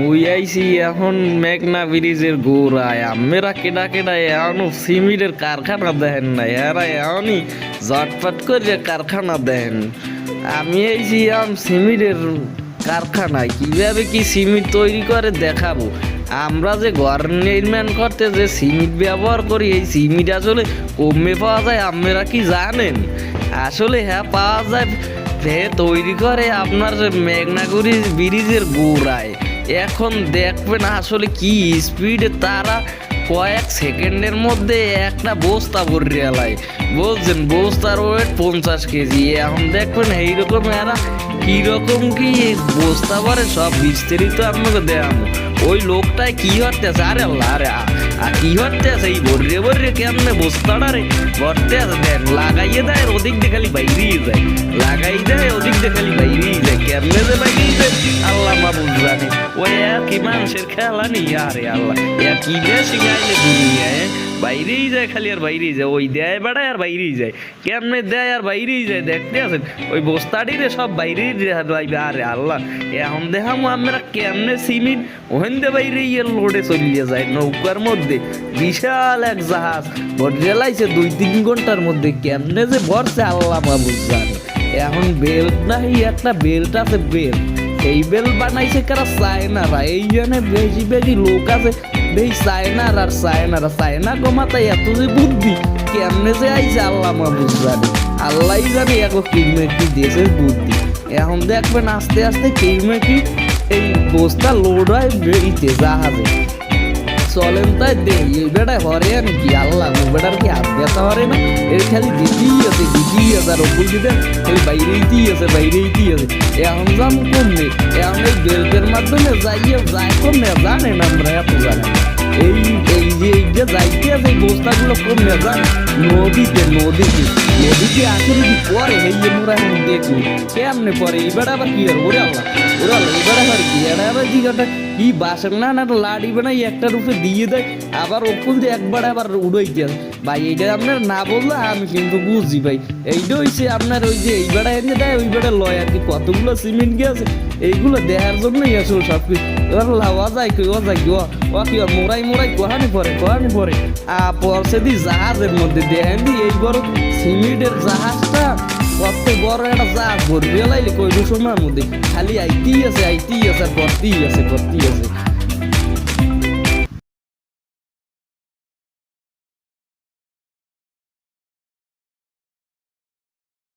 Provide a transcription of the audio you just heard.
মুই আইছি এখন মেঘনা ব্রিজের গোড়ায়। আমেরা কেডা কেডা এখনও সিমিরের কারখানা দেখেন না এরা এখনই জটপট করে কারখানা দেন আমি আইছি এখন সিমিরের কারখানায়। কীভাবে কি সিমিট তৈরি করে দেখাবো? আমরা যে ঘর নির্মাণ করতে যে সিমিট ব্যবহার করি, এই সিমিট আসলে কমে পাওয়া যায় আপনারা কি জানেন? আসলে হ্যাঁ পাওয়া যায়। হে, তৈরি করে আপনার মেঘনাগুড়ি ব্রিজের গোড়ায়। এখন দেখবেন আসলে কি স্পিডে তারা কয়েক সেকেন্ডের মধ্যে একটা বস্তা ভরে এলাই। বলছেন বস্তার ওয়েট পঞ্চাশ কেজি। এখন দেখবেন এইরকম এরা কীরকম কি বস্তা ভরে সব বিস্তারিত আপনাকে দেখাবো। ওই লোকটায় কি হতেছে আরে আরে আর কি হতেছে এই বর্রে বর্রে কেমনে বস্তাটা রে ভরতে আছে দেন লাগাইয়ে দেয়, ওদিক দিয়ে খালি বাইরেই যায়। লাগাই দেয়, ওদিক দিয়ে খালি বাইরেই যায়। কেমনে যে বাইরেই যায় আল্লাহ মাবুদ জানে। ওই কি মানুষের খেলা নেই আরে আল্লাহ এ কি শিখাইলে দুনিয়ায় বাইরেই যায় খালি আর বাইরেই যায়। ওই দেয় বেড়ায় আর বাইরেই যায়। কেমনে দেয় আর বাইরেই যায়? দেখতে আছেন? ওই বস্তাটি রে সব বাইরেই যাইবে। আরে আল্লাহ, এখন দেখামো আমরা কেমনে সিমিট ওখান দিয়ে বাইরে ইয়ে লোডে চলিয়ে যায় নৌকার মধ্যে। বিশাল এক জাহাজ। রেলাইছে দুই তিন ঘণ্টার মধ্যে। কেমনে যে ভরছে আল্লাহ বাবু জানে। এখন বেল্ট নাই একটা বেল্ট আছে বেল্ট। এই বেল বানাইছে কারা চায়নারা এই জন্য বেশি বেশি লোক আছে। বেশ সাইনার আর চায়নারা চায়না কমাতাই এত যে বুদ্ধি কেমনে যে আইছে আল্লাহ মাহবুব জানে আল্লাহ জানে এখন কিমে কি দেশের বুদ্ধি এখন দেখবেন আস্তে আস্তে কিমে কি এই বস্তা লোড হয় বেরিতে জাহাজে চলেন তাই দে এই বেটায় হরে আমি কি আল্লাহ বেটার কি হাত ব্যথা হরে না? এর খালি দিতেই আছে দিতেই আছে, আর ওপর দিতে এই বাইরেইতেই আছে বাইরেইতেই আছে। এখন যাম কমবে এখন এই বেল্টের মাধ্যমে যাইয়ে যায় কমবে জানেন আমরা এত জানেন এই এই যে এই যে যাইতে আছে, এই বস্তাগুলো কমবে জান? নদীতে নদীতে নদীতে আসলে কি পরে এই যে মোরা এখন দেখি। কেমনে পরে? এই বেটা আবার কি আর? ওরে আল্লাহ ওরে আল্লাহ এই বেটা কি? এটা আবার জিগাটা কি বাসন না না লাড়ি বানাই একটা রূপে দিয়ে দেয়, আবার ওপর দিয়ে একবার আবার উড়াই দেয়। ভাই, এইটা আপনার না বললে আমি কিন্তু বুঝি ভাই। এইটা হইছে আপনার ওই যে এই এনে দেয় ওই বেড়া লয় আর কি। কতগুলো সিমেন্ট গেছে এইগুলো দেখার জন্যই আসলে সব কিছু এবার লাওয়া যায় কি ও যায় কি ও কি মোড়াই মোড়াই কোহানি পরে কোহানি পরে। আ, পরশে দি জাহাজের মধ্যে দেখেন এই বড় সিমেন্টের জাহাজটা কত বড় একটা জাহাজ ভরবে লাইলে কই সময়ের মধ্যে খালি আইতেই আছে আইতেই আছে আর ভর্তি আছে ভর্তি আছে